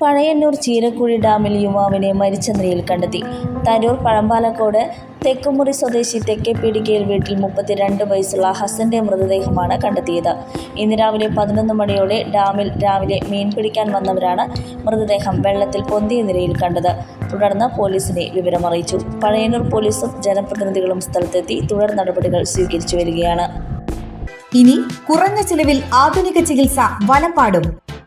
പഴയന്നൂർ ചീരക്കുഴി ഡാമിൽ യുവാവിനെ മരിച്ച നിലയിൽ കണ്ടെത്തി. തരൂർ പഴമ്പാലക്കോട് തെക്കുമുറി സ്വദേശി തെക്കേപ്പീടികയിൽ വീട്ടിൽ മുപ്പത്തിരണ്ട് വയസ്സുള്ള ഹസന്റെ മൃതദേഹമാണ് കണ്ടെത്തിയത്. ഇന്ന് രാവിലെ പതിനൊന്ന് മണിയോടെ ഡാമിൽ രാവിലെ മീൻ പിടിക്കാൻ വന്നവരാണ് മൃതദേഹം വെള്ളത്തിൽ പൊന്തിയ നിലയിൽ കണ്ടത്. തുടർന്ന് പോലീസിനെ വിവരമറിയിച്ചു. പഴയന്നൂർ പോലീസും ജനപ്രതിനിധികളും സ്ഥലത്തെത്തി തുടർ നടപടികൾ സ്വീകരിച്ചു വരികയാണ്. ഇനി കുറഞ്ഞ ചിലവിൽ ആധുനിക ചികിത്സ വലപ്പാടും.